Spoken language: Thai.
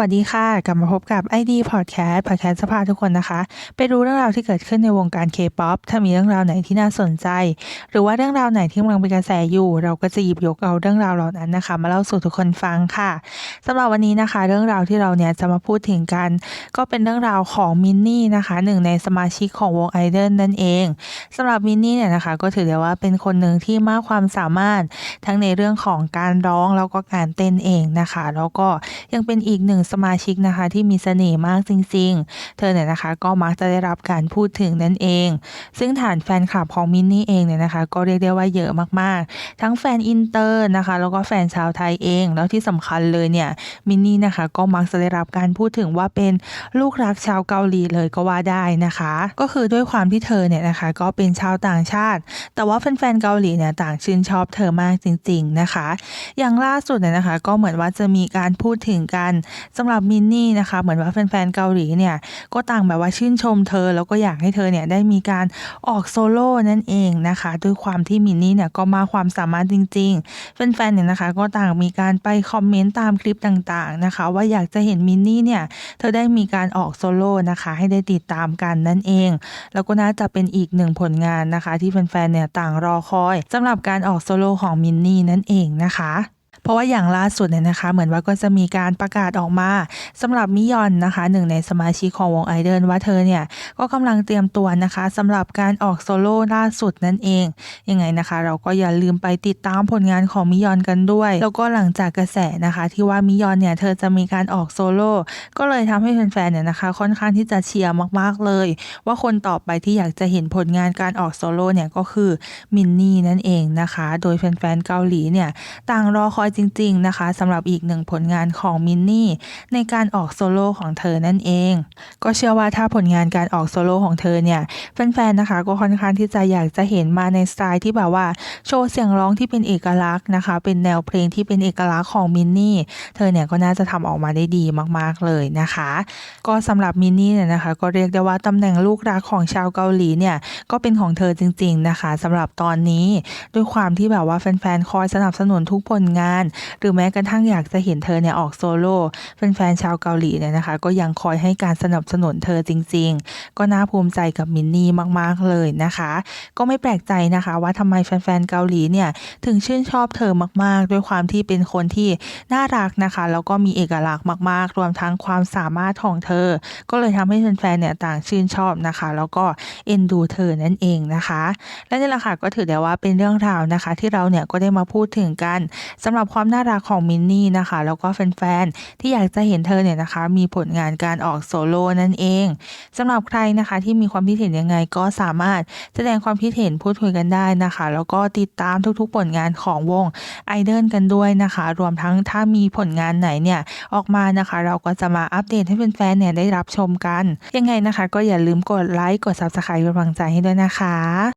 วัสดีค่ะ กลับมาพบกับ ID Podcast Podcast จะพาทุกคนนะคะ ไปรู้เรื่องราวที่เกิดขึ้นในวงการ K-POP ถ้ามีเรื่องราวไหนที่น่าสนใจ หรือว่าเรื่องราวไหนที่กำลังเป็นกระแสอยู่ เราก็จะหยิบยกเอาเรื่องราวเหล่านั้นนะคะ มาเล่าสู่ทุกคนฟังค่ะสำหรับวันนี้นะคะ เรื่องราวที่เราเนี่ยจะมาพูดถึงกัน ก็เป็นเรื่องราวของมินนี่นะคะหนึ่งในสมาชิกของวงไอดอลนั่นเองสำหรับมินนี่เนี่ยนะคะ ก็ถือได้ว่าเป็นคนหนึ่งที่มากความสามารถทั้งในเรื่องของการร้องแล้วก็การเต้นเองนะคะ แล้วก็ยังเป็นอีกหนึ่งสมาชิกนะคะที่มีเสน่ห์มากจริง ๆ เธอเนี่ยนะคะก็มักจะได้รับการพูดถึงนั่นเอง ซึ่งฐานแฟนคลับของมินนี่เองเนี่ยนะคะ ก็เรียกได้ว่าเยอะมากๆ ทั้งแฟนอินเตอร์นะคะ แล้วก็แฟนชาวไทยเอง แล้วที่สำคัญเลยเนี่ยมินนี่นะคะก็มักจะได้รับการพูดถึงว่าเป็นลูกรักชาวเกาหลีเลยก็ว่าได้นะคะ ก็คือด้วยความที่เธอเนี่ยนะคะ ก็เป็นชาวต่างชาติ แต่ว่าแฟนๆเกาหลีเนี่ยต่างชื่นชอบเธอมากจริง ๆนะคะ อย่างล่าสุดเนี่ยนะคะ ก็เหมือนว่าจะมีการพูดถึงกันสำหรับมินนี่นะคะ เหมือนว่าแฟนๆเกาหลีเนี่ยก็ต่างแบบว่าชื่นชมเธอ แล้วก็อยากให้เธอเนี่ยได้มีการออกโซโล่นั่นเองนะคะด้วยความที่มินนี่เนี่ยก็มาความสามารถจริง ๆ แฟนๆเนี่ยนะคะก็ต่างมีการไปคอมเมนต์ตามคลิปต่างๆนะคะ ว่าอยากจะเห็นมินนี่เนี่ยเธอได้มีการออกโซโล่นะคะ ให้ได้ติดตามกันนั่นเอง แล้วก็น่าจะเป็นอีกหนึ่งผลงานนะคะ ที่แฟนๆเนี่ยต่างรอคอยสำหรับการออกโซโล่ของมินนี่นั่นเองนะคะ เพราะว่าอย่างล่าสุดเนี่ยนะคะ เหมือนว่าก็จะมีการประกาศออกมาสำหรับมิยอนนะคะหนึ่งในสมาชิกของวงไอดอลว่าเธอเนี่ยก็กำลังเตรียมตัวนะคะสำหรับการออกโซโล่ล่าสุดนั่นเองยังไงนะคะ เราก็อย่าลืมไปติดตามผลงานของมิยอนกันด้วย แล้วก็หลังจากกระแสนะคะ ที่ว่ามิยอนเนี่ยเธอจะมีการออกโซโล่ก็เลยทำให้แฟนๆเนี่ยนะคะ ค่อนข้างที่จะเชียร์มากๆเลย ว่าคนต่อไปที่อยากจะเห็นผลงานการออกโซโล่เนี่ยก็คือมินนี่นั่นเองนะคะ โดยแฟนๆเกาหลีเนี่ยต่างรอคอยจริง ๆ นะคะสำหรับอีกหนึ่งผลงานของมินนี่ในการออกโซโล่ของเธอนั่นเอง ก็เชื่อว่าถ้าผลงานการออกโซโล่ของเธอเนี่ยแฟนๆนะคะก็ค่อนข้างที่จะอยากจะเห็นมาในสไตล์ที่แบบว่าโชว์เสียงร้องที่เป็นเอกลักษณ์นะคะ เป็นแนวเพลงที่เป็นเอกลักษณ์ของมินนี่เธอเนี่ยก็น่าจะทำออกมาได้ดีมากๆเลยนะคะ ก็สำหรับมินนี่เนี่ยนะคะ ก็เรียกได้ว่าตำแหน่งลูกรักของชาวเกาหลีเนี่ยก็เป็นของเธอจริง ๆนะคะสำหรับตอนนี้ด้วยความที่แบบว่าแฟนๆคอยสนับสนุนทุกผลงานหรือแม้กระทั่งอยากจะเห็นเธอเนี่ยออกโซโล่แฟนๆชาวเกาหลีเนี่ยนะคะ ก็ยังคอยให้การสนับสนุนเธอจริง ๆ ก็น่าภูมิใจกับมินนี่มากๆเลยนะคะ ก็ไม่แปลกใจนะคะ ว่าทำไมแฟนๆเกาหลีเนี่ยถึงชื่นชอบเธอมากๆ ด้วยความที่เป็นคนที่น่ารักนะคะ แล้วก็มีเอกลักษณ์มากๆ รวมทั้งความสามารถของเธอ ก็เลยทำให้แฟนๆเนี่ยต่างชื่นชอบนะคะ แล้วก็เอ็นดูเธอนั่นเองนะคะ และนี่แหละค่ะก็ถือได้ว่าเป็นเรื่องราวนะคะ ที่เราเนี่ยก็ได้มาพูดถึงกันสำหรับความน่ารักของมินนี่นะคะ แล้วก็แฟนๆที่อยากจะเห็นเธอเนี่ยนะคะ มีผลงานการออกโซโล่นั่นเองสำหรับใครนะคะที่มีความคิดเห็นยังไงก็สามารถแสดงความคิดเห็นพูดคุยกันได้นะคะ แล้วก็ติดตามทุกๆผลงานของวงไอดอลกันด้วยนะคะ รวมทั้งถ้ามีผลงานไหนเนี่ยออกมานะคะ เราก็จะมาอัปเดตให้แฟนๆเนี่ยได้รับชมกัน ยังไงนะคะ ก็อย่าลืมกดไลค์กด Subscribe เป็นกำลังใจให้ด้วยนะคะ